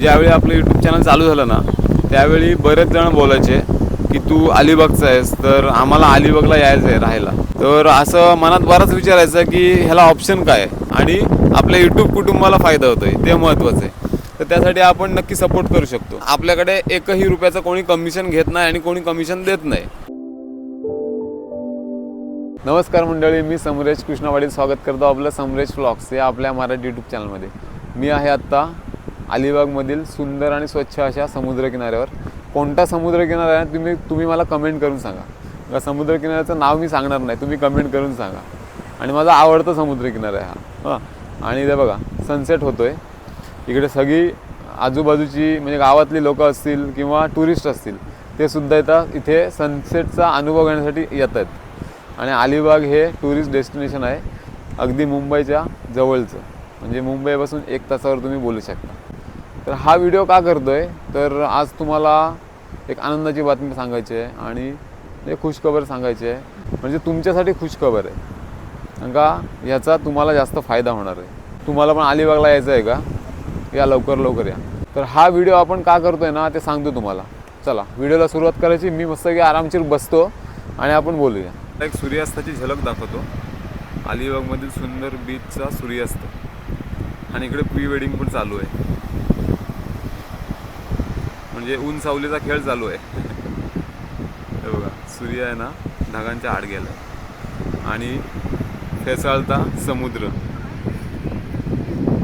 ज्यावेळी आपलं YouTube channel चालू झालं ना त्यावेळी बरेच जण बोलायचे की तू अलिबागचा आहेस तर आम्हाला अलिबागला यायचं आहे राहायला. तर असं मनात बराच विचारायचं की ह्याला ऑप्शन काय? आणि आपल्या यूट्यूब कुटुंबाला फायदा होतोय ते महत्त्वाचं आहे. तर त्यासाठी आपण नक्की सपोर्ट करू शकतो. आपल्याकडे एकही रुपयाचं कोणी कमिशन घेत नाही आणि कोणी कमिशन देत नाही. नमस्कार मंडळी मी समरेश कृष्णावाडी स्वागत करतो आपलं समरेश फ्लॉक्स या आपल्या मराठी यूट्यूब चॅनलमध्ये मी आहे आत्ता अलिबागमधील सुंदर आणि स्वच्छ अशा समुद्रकिनाऱ्यावर. कोणता समुद्रकिनारा आहे? तुम्ही तुम्ही मला कमेंट करून सांगा. का समुद्रकिनाऱ्याचं नाव मी सांगणार नाही. तुम्ही कमेंट करून सांगा. आणि माझा आवडता समुद्रकिनारा आहे हा. हां. आणि इथे बघा सनसेट होतो आहे इकडे सगळी आजूबाजूची म्हणजे गावातली लोक असतील किंवा टुरिस्ट असतील ते सुद्धा येतात इथे सनसेटचा अनुभव घेण्यासाठी येत आहेत आणि अलिबाग हे टुरिस्ट डेस्टिनेशन आहे. अगदी मुंबईच्या जवळचं. म्हणजे मुंबईपासून एक तासावर तुम्ही बोलू शकता. तर हा व्हिडिओ का करतो आहे तर आज तुम्हाला एक आनंदाची बातमी सांगायची आहे आणि एक खुशखबर सांगायची आहे. म्हणजे तुमच्यासाठी खुशखबर आहे. कारण का याचा तुम्हाला जास्त फायदा होणार आहे. तुम्हाला पण अलिबागला यायचं आहे का? या लवकर लवकर या. तर हा व्हिडिओ आपण का करतोय ना ते सांगतो तुम्हाला. चला व्हिडिओला सुरुवात करायची. मी मस्त की आरामशीर बसतो आणि आपण बोलूया. एक सूर्यास्ताची झलक दाखवतो. अलिबागमधील सुंदर बीचचा सूर्यास्त. आणि इकडे प्री वेडिंग पण चालू आहे. म्हणजे ऊन सावलीचा खेळ चालू आहे. हे बघा सूर्य आहे ना ढगांच्या आड गेला आणि फेसाळता समुद्र.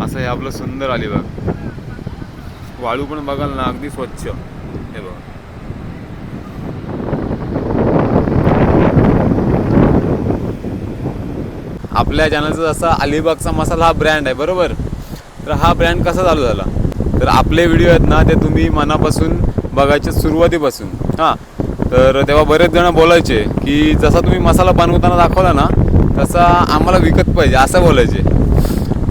असं हे आपलं सुंदर अलिबाग वाळू पण बघाल ना अगदी स्वच्छ. हे बघा. आपल्या चॅनलचा जसा अलिबागचा मसाला हा ब्रँड आहे बरोबर? तर हा ब्रँड कसा चालू झाला? तर आपले व्हिडिओ आहेत ना ते तुम्ही मनापासून बघायचे सुरुवातीपासून. हां. तर तेव्हा बरेच जण बोलायचे की जसा तुम्ही मसाला बनवताना दाखवला ना तसा आम्हाला विकत पाहिजे असं बोलायचे.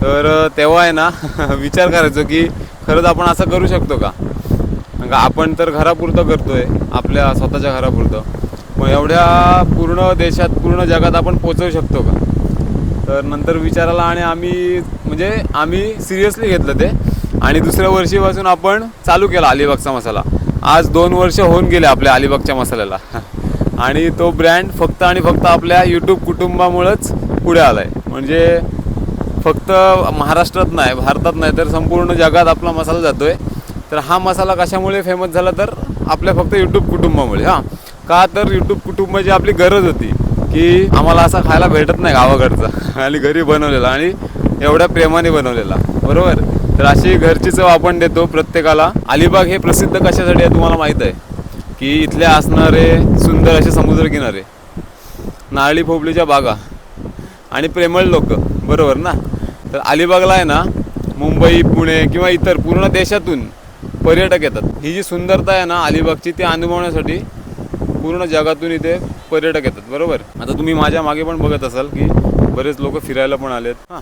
तर तेव्हा आहे ना विचार करायचो की खरंच आपण असं करू शकतो का? आपण तर घरापुरतं करतोय आपल्या स्वतःच्या घरापुरतं. मग एवढ्या पूर्ण देशात पूर्ण जगात आपण पोचवू शकतो का? तर नंतर विचाराला आणि आम्ही म्हणजे आम्ही सिरियसली घेतलं ते. आणि दुसऱ्या वर्षीपासून आपण चालू केला अलिबागचा मसाला. आज दोन वर्ष होऊन गेले आपल्या अलिबागच्या मसाल्याला. आणि तो ब्रँड फक्त आणि फक्त आपल्या यूट्यूब कुटुंबामुळंच पुढे आला आहे म्हणजे फक्त महाराष्ट्रात नाही भारतात नाही तर संपूर्ण जगात आपला मसाला जातो आहे तर हा मसाला कशामुळे फेमस झाला तर आपल्या फक्त यूट्यूब कुटुंबामुळे हां. का तर यूट्यूब कुटुंबाची आपली गरज होती की आम्हाला असा खायला भेटत नाही गावाकडचा. आणि घरी बनवलेला आणि एवढ्या प्रेमाने बनवलेला. बरोबर? तर अशी घरची चव आपण देतो प्रत्येकाला. अलिबाग हे प्रसिद्ध कशासाठी आहे तुम्हाला माहीत आहे? की इथले असणारे सुंदर असे समुद्रकिनारे नारळी पोपलीच्या बागा. आणि प्रेमळ लोक. बरोबर ना? तर अलिबागला आहे ना मुंबई पुणे किंवा इतर पूर्ण देशातून पर्यटक येतात. ही जी सुंदरता आहे ना अलिबागची ती अनुभवण्यासाठी पूर्ण जगातून इथे पर्यटक येतात. बरोबर? आता तुम्ही माझ्या मागे पण बघत असाल की बरेच लोक फिरायला पण आलेत. हां.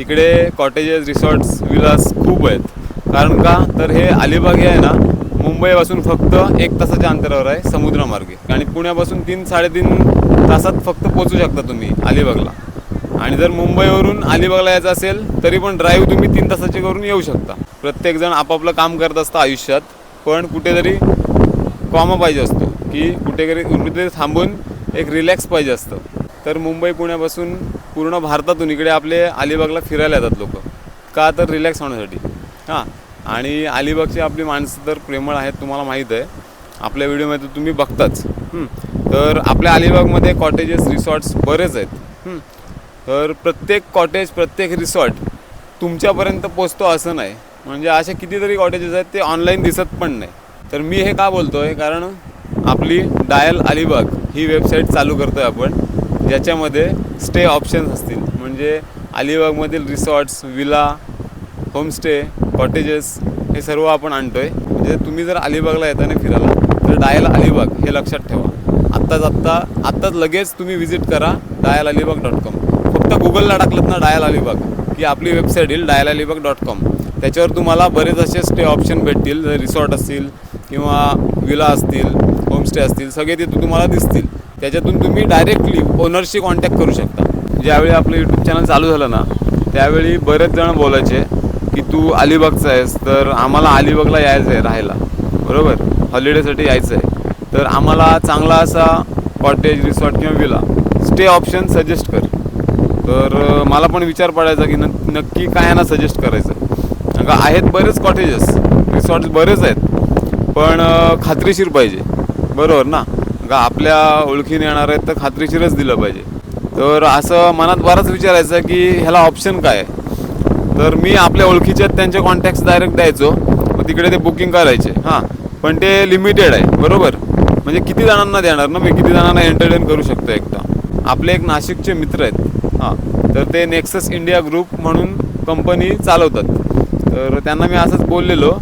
इकडे कॉटेजेस रिसॉर्ट्स विलास खूप आहेत. कारण का? तर हे अलिबाग हे आहे ना मुंबईपासून फक्त एक तासाच्या अंतरावर आहे समुद्रमार्गे. आणि पुण्यापासून तीन साडेतीन तासात फक्त पोचू शकता तुम्ही अलिबागला. आणि जर मुंबईवरून अलिबागला यायचं असेल तरी पण ड्राईव्ह तुम्ही तीन तासाची करून येऊ शकता. प्रत्येकजण आपापलं काम करत असतं आयुष्यात पण कुठेतरी कॉमा पाहिजे असतो की कुठेतरी कुठेतरी थांबून एक रिलॅक्स पाहिजे असतं. तर मुंबई पुण्यापासून पूर्ण भारतातून इकडे आपले अलिबागला फिरायला येतात लोक. का तर रिलॅक्स होण्यासाठी. हां. आणि अलिबागची आपली माणसं तर प्रेमळ आहेत तुम्हाला माहीत आहे. आपल्या व्हिडिओमध्ये तुम्ही बघताच. तर आपल्या अलिबागमध्ये कॉटेजेस रिसॉर्ट्स बरेच आहेत. तर प्रत्येक कॉटेज प्रत्येक रिसॉर्ट तुमच्यापर्यंत पोचतो असं नाही. म्हणजे असे कितीतरी कॉटेजेस आहेत ते ऑनलाईन दिसत पण नाही. तर मी हे का बोलतो आहे कारण आपली डायल अलिबाग ही वेबसाईट चालू करतो आहे आपण. ज्याच्यामध्ये स्टे ऑप्शन्स असतील. म्हणजे अलिबागमधील रिसॉर्ट्स विला होमस्टे कॉटेजेस हे सर्व आपण आणतो आहे म्हणजे तुम्ही जर अलिबागला येताना फिरायला तर डायल अलिबाग हे लक्षात ठेवा. आत्ताच आत्ता आत्ताच लगेच तुम्ही व्हिजिट करा डायल अलिबाग डॉट कॉम. फक्त गुगलला टाकलं ना डायल अलिबाग की आपली वेबसाईट येईल डायल अलिबाग डॉट कॉम. त्याच्यावर तुम्हाला बरेच असे स्टे ऑप्शन भेटतील रिसॉर्ट असतील किंवा विला असतील होमस्टे असतील सगळे तिथे तुम्हाला दिसतील. त्याच्यातून तुम्ही डायरेक्टली ओनरशी कॉन्टॅक्ट करू शकता. ज्यावेळी आपलं यूट्यूब चॅनल चालू झालं ना त्यावेळी बरेच जण बोलायचे की तू अलिबागचा आहेस तर आम्हाला अलिबागला यायचं आहे राहायला. बरोबर? हॉलिडेसाठी यायचं आहे. तर आम्हाला चांगला असा कॉटेज रिसॉर्ट किंवा विला स्टे ऑप्शन सजेस्ट कर. तर मला पण विचार पडायचा की न नक्की काय यांना सजेस्ट करायचं का आहेत बरेच कॉटेजेस रिसॉर्ट्स बरेच आहेत पण खात्रीशीर पाहिजे. बरोबर ना? का आपल्या ओळखीने येणार आहेत तर खात्रीशीरच दिलं पाहिजे. तर असं मनात बराच विचारायचं की ह्याला ऑप्शन काय? आहे तर मी आपल्या ओळखीचे त्यांचे कॉन्टॅक्ट्स डायरेक्ट द्यायचो. मग तिकडे ते बुकिंग करायचे. हां. पण ते लिमिटेड आहे. बरोबर? म्हणजे किती जणांना देणार ना मी? किती जणांना एंटरटेन करू शकतो एकदा? आपले एक नाशिकचे मित्र आहेत. हां. तर ते नेक्सस इंडिया ग्रुप म्हणून कंपनी चालवतात. तर त्यांना मी असंच बोललेलो.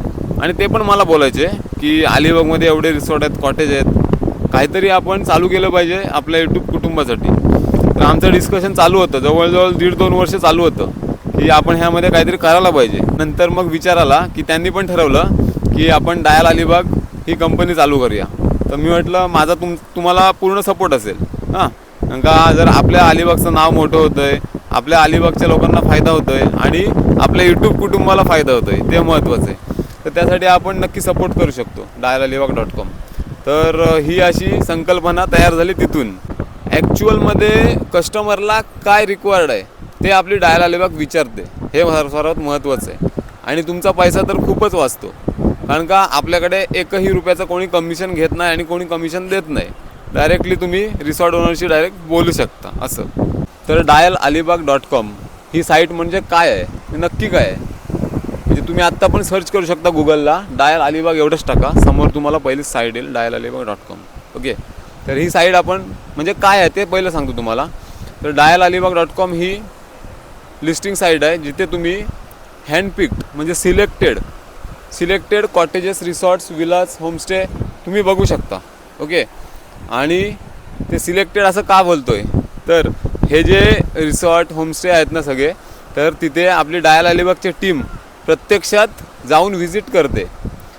आणि ते पण मला बोलायचे की अलिबागमध्ये एवढे रिसॉर्ट आहेत कॉटेज आहेत काहीतरी आपण चालू केलं पाहिजे आपल्या यूट्यूब कुटुंबासाठी. तर आमचं डिस्कशन चालू होतं. जवळजवळ दीड दोन वर्ष चालू होतं की आपण ह्यामध्ये काहीतरी करायला पाहिजे. नंतर मग विचार आला की त्यांनी पण ठरवलं की आपण डायल अलिबाग ही कंपनी चालू करूया. तर मी म्हटलं माझा तुम तुम्हाला पूर्ण सपोर्ट असेल. हां. कारण का जर आपल्या अलिबागचं नाव मोठं होतं आहे आपल्या अलिबागच्या लोकांना फायदा होतो आहे आणि आपल्या यूट्यूब कुटुंबाला फायदा होतो आहे ते महत्त्वाचं आहे. तर त्यासाठी आपण नक्की सपोर्ट करू शकतो डायल अलिबाग डॉट कॉम तर ही अशी संकल्पना तयार झाली तिथून. ॲक्च्युअलमध्ये कस्टमरला काय रिक्वायर्ड आहे ते आपली डायल अलिबाग विचारते. हे सर्वात महत्त्वाचं आहे. आणि तुमचा पैसा तर खूपच वाचतो. कारण का आपल्याकडे एकही रुपयाचं कोणी कमिशन घेत नाही आणि कोणी कमिशन देत नाही. डायरेक्टली तुम्ही रिसॉर्ट ओनरशी डायरेक्ट बोलू शकता असं. तर डायल अलिबाग डॉट कॉम ही साईट म्हणजे काय आहे? हे नक्की काय आहे? म्हणजे तुम्ही आत्ता पण सर्च करू शकता गुगलला डायल अलिबाग एवढंच टाका. समोर तुम्हाला पहिलीच साईट येईल dial Alibag dot com okay तर ही साईट आपण म्हणजे काय आहे ते पहिलं सांगतो तुम्हाला. तर डायल अलिबाग डॉट कॉम ही लिस्टिंग साईट आहे जिथे तुम्ही हँडपिक्ड म्हणजे selected selected cottages resorts villas homestay तुम्ही बघू शकता. ओके आणि ते सिलेक्टेड असं का बोलतो आहे तर हे जे रिसॉर्ट होमस्टे आहेत ना सगळे तर तिथे आपली डायल अलिबागची टीम प्रत्यक्षात जाऊन व्हिजिट करते.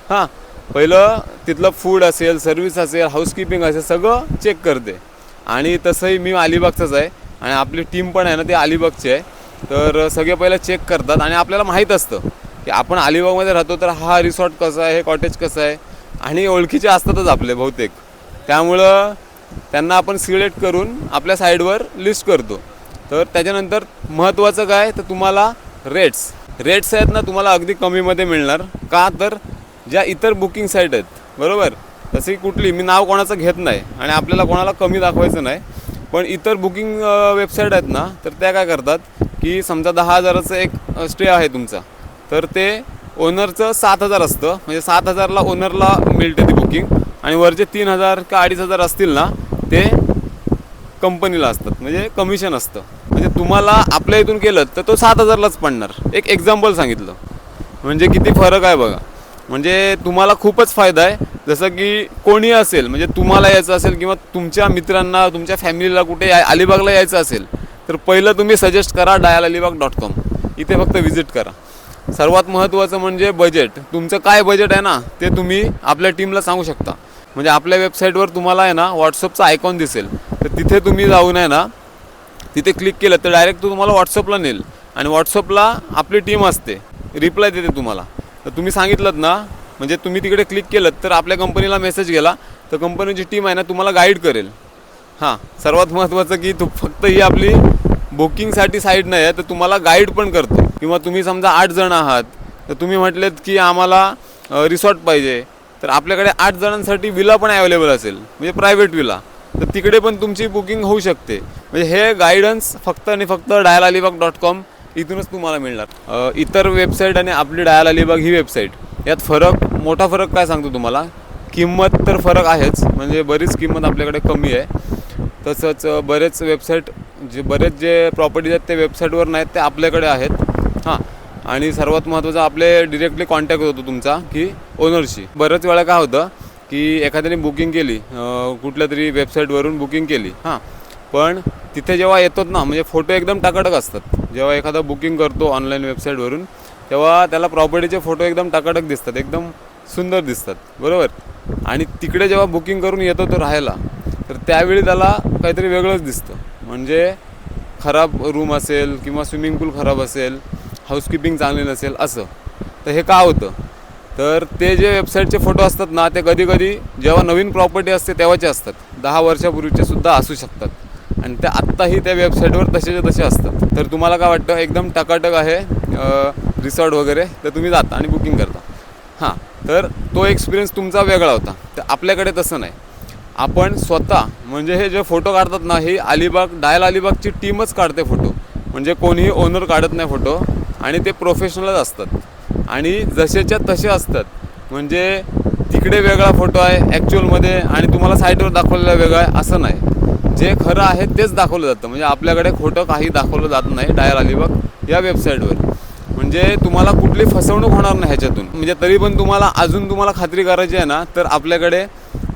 हां पहिलं तिथलं फूड असेल सर्व्हिस असेल हाऊसकीपिंग असेल सगळं चेक करते. आणि तसंही मी अलिबागचाच आहे आणि आपली टीम पण आहे ना ती अलिबागची आहे. तर सगळे पहिलं चेक करतात आणि आपल्याला माहीत असतं की आपण अलिबागमध्ये राहतो तर हा रिसॉर्ट कसा आहे हे कॉटेज कसं आहे? आणि ओळखीचे असतातच आपले बहुतेक. त्यामुळं त्यांना आपण सिलेक्ट करून आपल्या साईडवर लिस्ट करतो. तर त्याच्यानंतर महत्त्वाचं काय? तर तुम्हाला रेट्स रेट्स आहेत ना तुम्हाला अगदी कमीमध्ये मिळणार. का तर ज्या इतर बुकिंग साईट आहेत बरोबर? तशी कुठली मी नाव कोणाचं घेत नाही आणि आपल्याला कोणाला कमी दाखवायचं नाही. पण इतर बुकिंग वेबसाईट आहेत ना तर त्या काय करतात की समजा दहा हजाराचं एक स्टे आहे तुमचा. तर ते ओनरचं सात हजार असतं. म्हणजे सात हजारला ओनरला मिळते ती बुकिंग आणि वरचे तीन हजार का अडीच हजार असतील ना ते कंपनीला असतात. म्हणजे कमिशन असतं. म्हणजे तुम्हाला आपल्या इथून केलं तर तो सात हजारलाच पडणार. एक एक्झाम्पल सांगितलं. म्हणजे किती फरक आहे बघा. म्हणजे तुम्हाला खूपच फायदा आहे. जसं की कोणी असेल म्हणजे तुम्हाला यायचं असेल किंवा तुमच्या मित्रांना तुमच्या फॅमिलीला कुठे या अलिबागला यायचं असेल तर पहिलं तुम्ही सजेस्ट करा डायल अलिबाग डॉट कॉम इथे फक्त व्हिजिट करा. सर्वात महत्त्वाचं म्हणजे बजेट तुमचं काय बजेट आहे ना ते तुम्ही आपल्या टीमला सांगू शकता. म्हणजे आपल्या वेबसाईटवर तुम्हाला आहे ना व्हॉट्सअपचा आयकॉन दिसेल. तर तिथे तुम्ही जाऊन आहे ना तिथे क्लिक केलं तर डायरेक्ट तो तुम्हाला व्हॉट्सअपला नेल आणि व्हॉट्सअपला आपली टीम असते. रिप्लाय देते तुम्हाला. तर तुम्ही सांगितलं ना म्हणजे तुम्ही तिकडे क्लिक केलं तर आपल्या कंपनीला मेसेज गेला तर कंपनीची टीम आहे ना तुम्हाला गाईड करेल. हां सर्वात महत्त्वाचं की तू फक्त ही आपली बुकिंगसाठी साईट नाही आहे तर तुम्हाला गाईड पण करतो. किंवा तुम्ही समजा आठ जण आहात तर तुम्ही म्हटलेत की आम्हाला रिसॉर्ट पाहिजे. तर आपल्याकडे आठ जणांसाठी विला पण अवेलेबल असेल म्हणजे प्रायव्हेट विला. तर तिकडे पण तुमची बुकिंग होऊ शकते. म्हणजे हे गायडन्स फक्त आणि फक्त डायल अलिबाग डॉट कॉम इथूनच तुम्हाला मिळणार. इतर वेबसाईट आणि आपली डायल अलिबाग ही वेबसाईट यात फरक मोठा फरक काय सांगतो तुम्हाला? किंमत तर फरक आहेच म्हणजे बरीच किंमत आपल्याकडे कमी आहे. तसंच बरेच वेबसाईट जे बरेच जे प्रॉपर्टीज आहेत ते वेबसाईटवर नाहीत ते आपल्याकडे आहेत. हां आणि सर्वात महत्त्वाचं आपले डिरेक्टली कॉन्टॅक्ट होतो तुमचा की ओनरशी बऱ्याच वेळा काय होतं की एखाद्याने बुकिंग केली कुठल्या तरी वेबसाईटवरून बुकिंग केली हां. पण तिथे जेव्हा येतात ना म्हणजे फोटो एकदम टाकाटक असतात. जेव्हा एखादा बुकिंग करतो ऑनलाईन वेबसाईटवरून तेव्हा त्याला प्रॉपर्टीचे फोटो एकदम टाकाटक दिसतात एकदम सुंदर दिसतात. बरोबर? आणि तिकडे जेव्हा बुकिंग करून येतो तो राहायला तर त्यावेळी त्याला काहीतरी वेगळंच दिसतं. म्हणजे खराब रूम असेल किंवा स्विमिंग पूल खराब असेल हाऊसकीपिंग चांगली नसेल असं. तर हे का होतं? तर ते जे वेबसाईटचे फोटो असतात ना ते कधी कधी जेव्हा नवीन प्रॉपर्टी असते तेव्हाचे असतात. दहा वर्षापूर्वीचे सुद्धा असू शकतात. आणि ते आत्ताही त्या वेबसाईटवर तसेच्या तसे असतात. तर तुम्हाला काय वाटतं? एकदम टकाटक आहे रिसॉर्ट वगैरे तर तुम्ही जाता आणि बुकिंग करता. हां तर तो एक्सपिरियन्स तुमचा वेगळा होता. तर आपल्याकडे तसं नाही. आपण स्वतः म्हणजे हे जे फोटो काढतात ना ही अलिबाग डायल अलिबागची टीमच काढते फोटो म्हणजे कोणीही ओनर काढत नाही फोटो आणि ते प्रोफेशनलच असतात. आणि जसेच्या तसे असतात. म्हणजे तिकडे वेगळा फोटो आहे ॲक्च्युअलमध्ये आणि तुम्हाला साईटवर दाखवलेला वेगळा आहे असं नाही. जे खरं आहे तेच दाखवलं जातं. म्हणजे आपल्याकडे खोटं काही दाखवलं जात नाही डायर अलिबाग या वेबसाईटवर म्हणजे तुम्हाला कुठली फसवणूक होणार नाही ह्याच्यातून. म्हणजे तरी पण तुम्हाला अजून तुम्हाला खात्री करायची आहे ना तर आपल्याकडे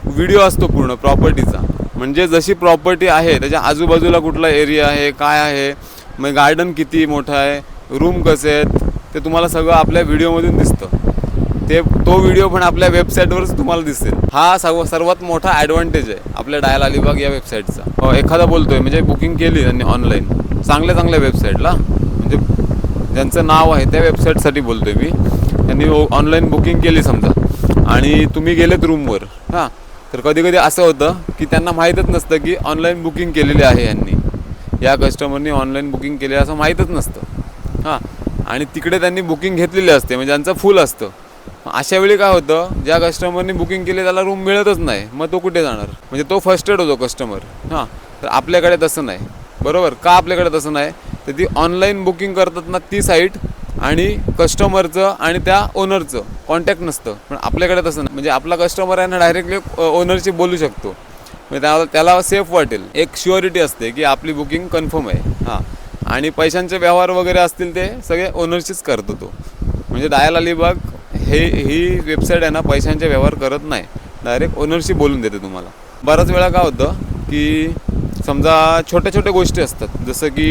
व्हिडिओ असतो पूर्ण प्रॉपर्टीचा म्हणजे जशी प्रॉपर्टी आहे त्याच्या आजूबाजूला कुठला एरिया आहे काय आहे मग गार्डन किती मोठं आहे रूम कसे आहेत ते तुम्हाला सगळं आपल्या व्हिडिओमधून दिसतं. ते तो व्हिडिओ पण आपल्या वेबसाईटवरच तुम्हाला दिसेल. हा सर्व सर्वात मोठा ॲडव्हान्टेज आहे आपल्या डायल अलिबाग या वेबसाईटचा एखादा बोलतोय म्हणजे बुकिंग केली त्यांनी ऑनलाईन चांगल्या चांगल्या वेबसाईटला म्हणजे ज्यांचं नाव आहे त्या वेबसाईटसाठी बोलतोय मी. त्यांनी ऑनलाईन बुकिंग केली समजा. आणि तुम्ही गेलेत रूमवर हां. तर कधी कधी असं होतं की त्यांना माहीतच नसतं की ऑनलाईन बुकिंग केलेली आहे यांनी. या कस्टमरनी ऑनलाईन बुकिंग केली आहे असं माहीतच नसतं. हां. आणि तिकडे त्यांनी बुकिंग घेतलेली असते म्हणजे त्यांचं फुल असतं. अशा वेळी काय होतं ज्या कस्टमरनी बुकिंग केली त्याला रूम मिळतच नाही. मग तो कुठे जाणार? म्हणजे तो फर्स्टेड होतो कस्टमर हां. तर आपल्याकडे तसं नाही. बरोबर? का आपल्याकडे तसं नाही? तर ती ऑनलाईन बुकिंग करतात ना ती साईट आणि कस्टमरचं आणि त्या ओनरचं कॉन्टॅक्ट नसतं. पण आपल्याकडे तसं नाही. म्हणजे आपला कस्टमर आहे ना डायरेक्टली ओनरशी बोलू शकतो. म्हणजे त्याला त्याला सेफ वाटेल. एक शुअरिटी असते की आपली बुकिंग कन्फर्म आहे. हां. आणि पैशांचे व्यवहार वगैरे असतील ते सगळे ओनरशीच करतो तो. म्हणजे डायल अलिबाग हे ही वेबसाईट आहे ना पैशांचे व्यवहार करत नाही. डायरेक्ट ओनरशी बोलून देते तुम्हाला. बऱ्याच वेळा काय होतं की समजा छोट्या छोट्या गोष्टी असतात. जसं की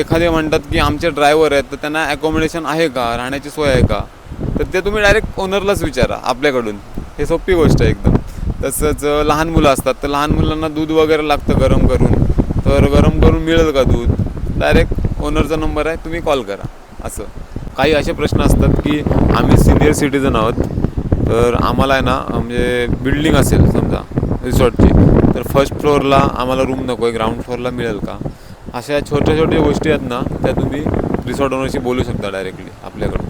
एखादे म्हणतात की आमचे ड्रायव्हर आहेत तर त्यांना ॲकोमोडेशन आहे का? राहण्याची सोय आहे का? तर ते तुम्ही डायरेक्ट ओनरलाच विचारा आपल्याकडून. हे सोपी गोष्ट आहे एकदम. तसंच लहान मुलं असतात तर लहान मुलांना दूध वगैरे लागतं गरम करून. तर गरम करून मिळेल का दूध? डायरेक्ट ओनरचा नंबर आहे तुम्ही कॉल करा. असं. काही असे प्रश्न असतात की आम्ही सिनियर सिटीजन आहोत तर आम्हाला आहे ना म्हणजे बिल्डिंग असेल समजा रिसॉर्टची तर फर्स्ट फ्लोअरला आम्हाला रूम नको आहे ग्राउंड फ्लोअरला मिळेल का? अशा छोट्या छोट्या गोष्टी आहेत ना त्या तुम्ही रिसॉर्ट ओनरशी बोलू शकता डायरेक्टली आपल्याकडून.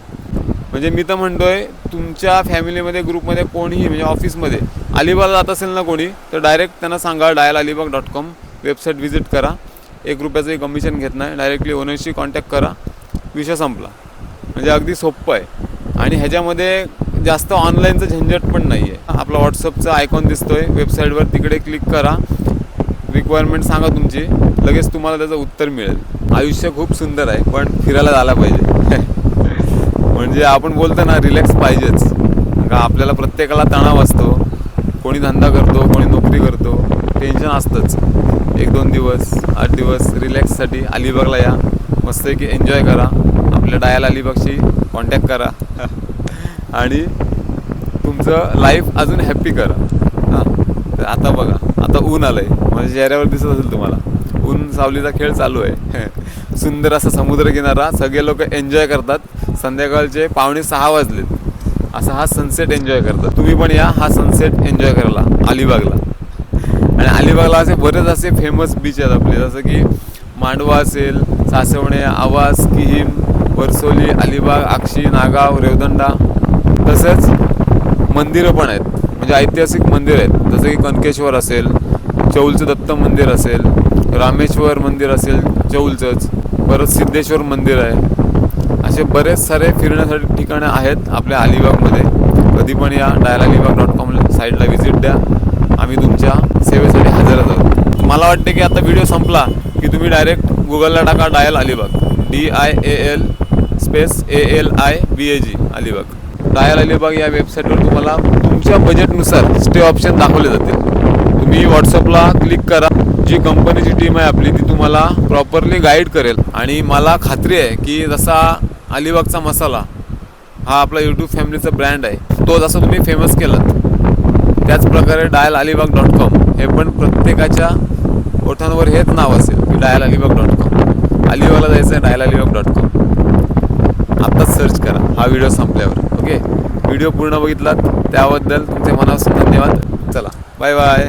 म्हणजे मी तर म्हणतो आहे तुमच्या फॅमिलीमध्ये ग्रुपमध्ये कोणीही म्हणजे ऑफिसमध्ये अलिबागला जात असेल ना कोणी तर डायरेक्ट त्यांना सांगा dial Alibag dot com website visit करा. एक रुपयाचंही कमिशन घेत नाही. डायरेक्टली ओनरशी कॉन्टॅक्ट करा. विषय संपला. म्हणजे अगदी सोपं आहे. आणि ह्याच्यामध्ये जास्त ऑनलाईनचं झंझट पण नाही आहे आपला व्हॉट्सअपचा आयकॉन दिसतोय. वेबसाईटवर तिकडे क्लिक करा. रिक्वायरमेंट सांगा तुमची. लगेच तुम्हाला त्याचं उत्तर मिळेल. आयुष्य खूप सुंदर आहे पण फिरायला झाला पाहिजे. म्हणजे आपण बोलतो ना रिलॅक्स पाहिजेच. का आपल्याला प्रत्येकाला तणाव असतो. कोणी धंदा करतो कोणी नोकरी करतो. टेन्शन असतंच. एक दोन दिवस आठ दिवस रिलॅक्ससाठी अलिबागला या. मस्तपैकी एन्जॉय करा. आपल्या डायल अलिबागशी कॉन्टॅक्ट करा. आणि तुमचं लाईफ अजून हॅप्पी करा. हां. तर आता बघा. आता ऊन आलं आहे माझ्या चेहऱ्यावर दिसत असेल तुम्हाला. ऊन सावलीचा खेळ चालू आहे. सुंदर असा समुद्रकिनारा. सगळे लोक एन्जॉय करतात. संध्याकाळचे पावणे सहा वाजलेत. असा हा सनसेट एन्जॉय करतात. तुम्ही पण या. हा सनसेट एन्जॉय करायला. अलिबागला. आणि अलिबागला असे बरेच असे फेमस बीच आहेत आपले. जसं की मांडवा असेल सासवणे आवास किहिम वरसोली अलिबाग आक्षी नागाव रेवदंडा तसंच मंदिरं पण आहेत. म्हणजे ऐतिहासिक मंदिर आहेत. जसं की कनकेश्वर असेल चौलचं दत्त मंदिर असेल रामेश्वर मंदिर असेल चौलचंच परत सिद्धेश्वर मंदिर आहे. असे बरेच सारे फिरण्यासाठी ठिकाणं आहेत आपल्या अलिबागमध्ये. कधी पण या डायल अलिबाग डॉट कॉम साईटला व्हिजिट द्या. आम्ही तुमच्या सेवेसाठी हजर आहोत. मला वाटते की आता व्हिडिओ संपला की तुम्ही डायरेक्ट गुगलला टाका dial Alibag. D I A L space A L I B A G Alibag. Dial Alibag या वेबसाईटवर तुम्हाला तुमच्या बजेटनुसार स्टे ऑप्शन दाखवले जातील. तुम्ही व्हॉट्सअपला क्लिक करा. जी कंपनीची टीम आहे आपली ती तुम्हाला प्रॉपरली गाईड करेल. आणि मला खात्री आहे की जसा अलिबागचा मसाला हा आपला यूट्यूब फॅमिलीचा ब्रँड आहे तो जसा तुम्ही फेमस केलात त्याचप्रकारे डायल अलिबाग डॉट कॉम हे पण प्रत्येकाच्या ओठांवर हेच नाव असेल की डायल अलिबाग डॉट कॉम अलिबागला जायचं आहे डायल अलिबाग डॉट कॉम आत्ताच सर्च करा हा व्हिडिओ संपल्यावर. ओके व्हिडिओ पूर्ण बघितलात त्याबद्दल तुमचे मनापासून धन्यवाद. चला बाय बाय